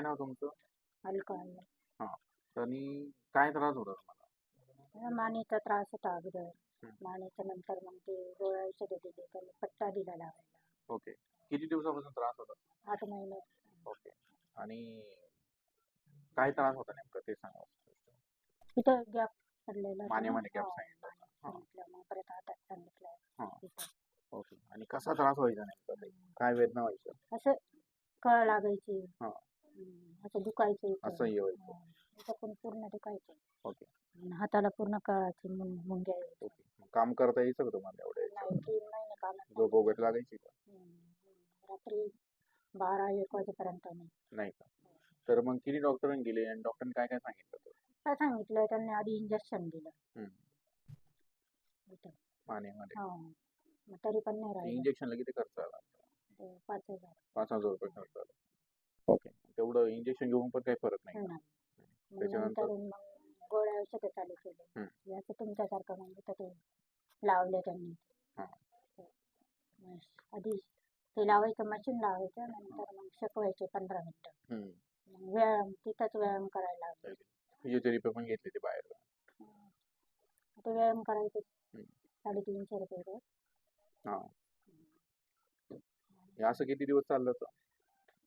काय नाव तुमचं? हलका आणि काय त्रास होता तुम्हाला मानेचा त्रास होता अगोदर. मानेच्या नंतर मग ते गोळ्या औषधं दिली त्याला पट्टा दिला लावायला. ओके. किती दिवसापासून त्रास होता? आठ महिने. ओके. आणि काय त्रास होता नेमकं ते सांगा. तिथं गॅप पडलेला होता मानेमध्ये ना. gap हो, सांगितलं. हा. सांगितलं. मग परत हातात हा. सांगितलं तिथं. ओके. आणि कसा त्रास व्हायचा नेमका ते? काय वेदना व्हायचं असं कळ लागायची. हा. असं दुखायचं इथं. असं हे व्हायचं हो. इथं पण पूर्ण दुखायचं ओके आणि हाताला पूर्ण कळाची मुं- मुंग्या यायच्या. ओके मग काम करता यायचं का तुम्हाला एवढ्या याच्यावर? नाही तीन महिने कामात झोप वगैरे लागायची का. रात्री बारा एक वाजेपर्यंत नाही नाही का तर मग किती डॉक्टरांनी गेले आणि डॉक्टरांनी काय काय सांगितलं होतं? काय सांगितलं त्यांनी आधी इंजेक्शन दिलं. इथं. मानेमध्ये हो मग तरी पण नाही राहिलं इंजेक्शनला किती खर्च आला ते पाच हजार पाच हजार रुपये खर्च आला ओके. तेवढं इंजेक्शन घेऊन पण काही फरक नाही. त्याच्यानंतर? नंतर मग गोळ्या औषधं चालू केले. याचं तुमच्यासारखं मग इथं ते लावले त्यांनी. हा. मग आधी ते लावायचं मशीन लावायचं नंतर मग शिकवायचे पंधरा मिनिटं. हम्म. मग व्यायाम तिथंच व्यायाम करायला लावले. फिजिओथेरपी पण घेतली ते बाहेर. आता व्यायाम करायचे. हम्म. साडेतीनशे रुपये रोज. हा. हे असं किती दिवस चाललं होतं?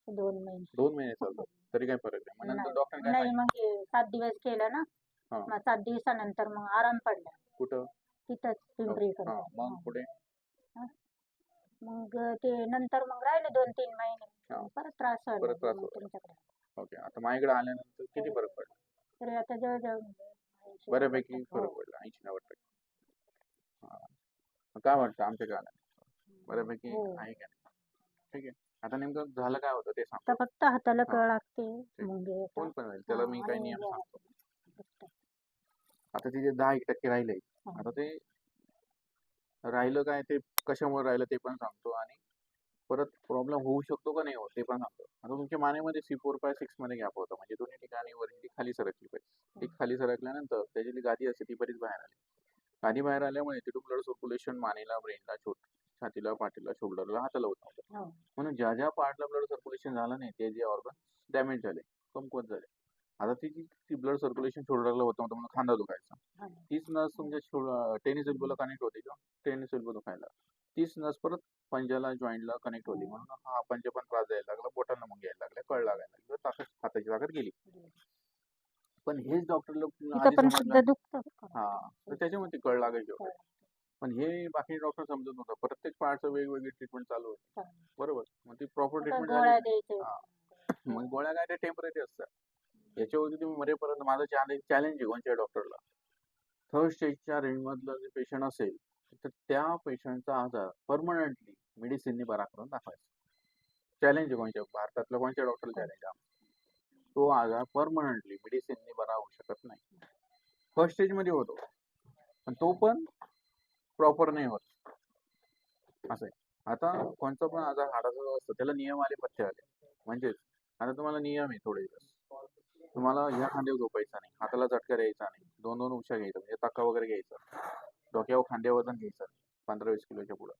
दोन महिने. दोन महिने चाललं तरी काही फरक नाही. मग नंतर. डॉक्टर काय नाही सांगितलं? मग हे सात दिवस केलं ना हा. मग सात दिवसानंतर मग आराम पडला. कुठं? तिथंच पिंपरीकडे हा मग पुढे? मग ते नंतर मग राहिले दोन तीन महिने. हा. परत त्रास व्हायला परत त्रास लागला मग व्हायला. तुमच्याकडे. ओके. आता माझ्याकडे आल्यानंतर किती फरक पडला? तरी आता जवळजवळ ऐंशी बऱ्यापैकी टक्के. फरक हो. पडला. ऐंशी नव्वद टक्के. हा. मग काय वाटतं आमच्याकडे आल्या बऱ्यापैकी हो. आहे का नाही? ठीक आहे. आता नेमकं झालं काय होतं ते सांग आता फक्त हाताला हा. कळ लागते मुंगे. कोण पण होईल त्याला मी हा, काही नियम सांगतो. फक्त. आता तिथे दहा एक टक्के राहिले. हा. आता ते राहिलं काय ते कशामुळे राहिलं ते पण सांगतो आणि परत प्रॉब्लेम होऊ शकतो का नाही होत ते पण सांगतो. आता तुमच्या मानेमध्ये सी फोर बाय सिक्समध्ये गॅप होता. म्हणजे दोन्ही ठिकाणी वरची ती खाली सरकली पाहिजे. ती खाली सरकल्यानंतर त्याची जी गादी असते ती बरीच बाहेर आली. गादी बाहेर आल्यामुळे तिथून ब्लड सर्क्युलेशन मानेला ब्रेनला छोट छातीला पाठीला शोल्डरला हाताला होत नव्हतं. हो. म्हणून ज्या ज्या पार्टला ब्लड सर्क्युलेशन झालं नाही ते जे ऑर्गन डॅमेज झाले कमकुवत झाले. आता ती जी ब्लड सर्क्युलेशन शोल्डरला होत नव्हतं म्हणून खांदा दुखायचा. तीच नस तुमच्या टेनिस एल्बोला कनेक्ट होती का? टेनिस एल्बो दुखायला. तीच नस परत पंजाला जॉईंटला कनेक्ट होती. म्हणून हा पंज पण त्रास द्यायला लागला बोटांना मग यायला लागल्या कळ लागायला लागली ताकद हाताची ताकद गेली. पण हेच डॉक्टर लोक. हा. तर त्याच्यामुळे ती कळ लागायची. पण हे बाकी डॉक्टर समजत नव्हतं. प्रत्येक पार्टचं वेगवेगळी ट्रीटमेंट चालू होती. बरोबर. मग ती प्रॉपर ट्रीटमेंट झाली. हा. मग गोळ्या काय ते टेंपररी असतात. याच्यावरती तुम्ही मरेपर्यंत माझं चॅलेंज चॅलेंज आहे कोणत्या डॉक्टरला थर्ड स्टेजच्या रेंजमधलं जे पेशंट असेल तर त्या पेशंटचा आजार परमनंटली मेडिसिनने बरा करून दाखवायचा. चॅलेंज आहे कोणत्या भारतातल्या कोणत्या डॉक्टरला चॅलेंज आहे? तो आजार परमनंटली मेडिसिनने बरा होऊ शकत नाही. फर्स्ट स्टेजमध्ये होतो. पण तो पण प्रॉपर नाही होत. असं आहे. आता कोणता पण आजार हाडाचा जो असतो त्याला नियम आले पथ्य आले. म्हणजेच आता तुम्हाला नियम आहे थोडे दिवस. तुम्हाला ह्या खांद्यावर झोपायचा नाही. हाताला झटका द्यायचा नाही. दोन दोन उपशा घ्यायचा. म्हणजे तक्का वगैरे घ्यायचा. डोक्यावर खांद्या वजन घ्यायचं पंधरा वीस किलोच्या पुढं.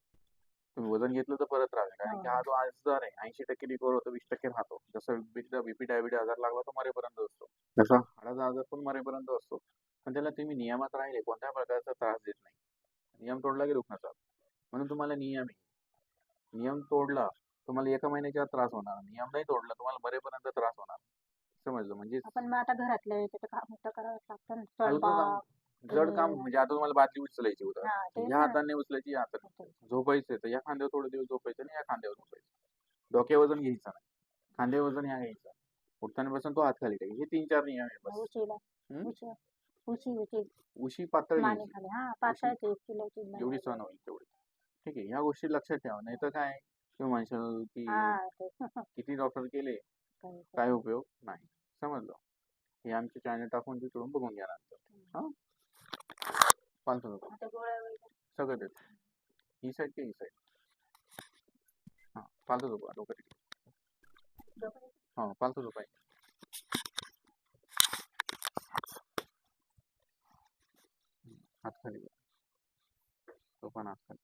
तुम्ही वजन घेतलं तर परत राहते कारण की हा जो आजार आहे ऐंशी टक्के रिकवर होतो वीस टक्के राहतो. जसं बीपी बीपी डायबिटीज आजार लागला तो मरेपर्यंत असतो. जसा? हाडाचा आजार पण मरेपर्यंत असतो. पण त्याला तुम्ही नियमात राहिले कोणत्या प्रकारचा त्रास देत नाही. नियम तोडला की दुखणं चालू म्हणून तुम्हाला नियम आहे. नियम तोडला तुम्हाला एका महिन्याच्या त्रास होणार. नियम नाही तोडला तुम्हाला मरेपर्यंत त्रास होणार. समजलं? म्हणजे आपण मग आता घरातलं याचं काम तर करावंच लागतं ना. हलकं काम. स्वयंपाक जड काम. म्हणजे आता तुम्हाला बादली उचलायची हा, तेच ह्या ना. हाताने उचलायची या हाताने. होतं. झोपायचं तर या खांद्यावर थोडे दिवस झोपायचं आणि या खांद्यावर झोपायचं. डोक्या वजन घ्यायचं नाही. खांदे वजन ह्या घ्यायचं. उठताना बसून तो हात खाली टाकायचा. हे तीन चार नियम आहे बस. हम्म? उशी उशी. उशी पातळ माने घ्यायची खाली. हा पातळच एक किलोची जेवढी सहन होईल तेवढी. ठीक आहे ह्या गोष्टी लक्षात ठेवा. नाही तर काय? तुम्ही म्हणशाल की हा ते. किती डॉक्टर केले? काय ते. उपयोग? नाही. समजलं. हे आमचे चॅनल टाकून तिकडून बघून घ्या नंतर. हा? आता गोळ्या वगैरे. सगळं देत. ही साईड की ही साईड हा पालथं झोपा डोकं तिकडे झोपायचं. हा झोपाय हात खाली घ्या. झोपा ना हात खाली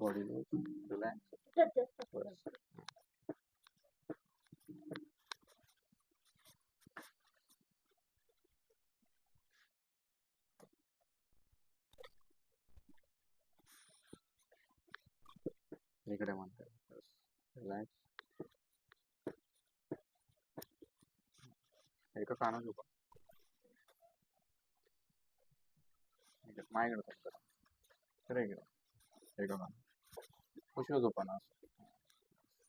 बॉडी रिलॅक्स बस इकडे झोपा माझ्याकडे तर इकडे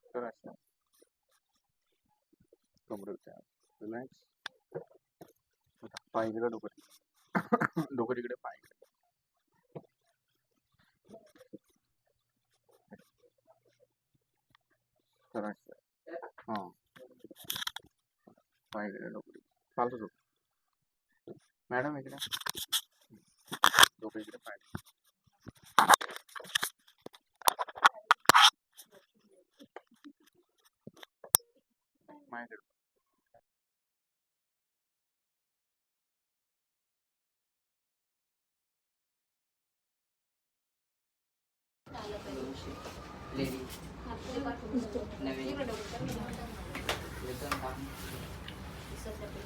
तर असं कमरेत रिलॅक्स पाय इकडे डोकं डोकं तिकडे पाय इकडे. तर हां. पाय इकडे डोकं तिकडे. चालतं झोप मॅडम इकडे डोकं इकडे पाय तिकडे. माझ्याकडे लेडी Gracias.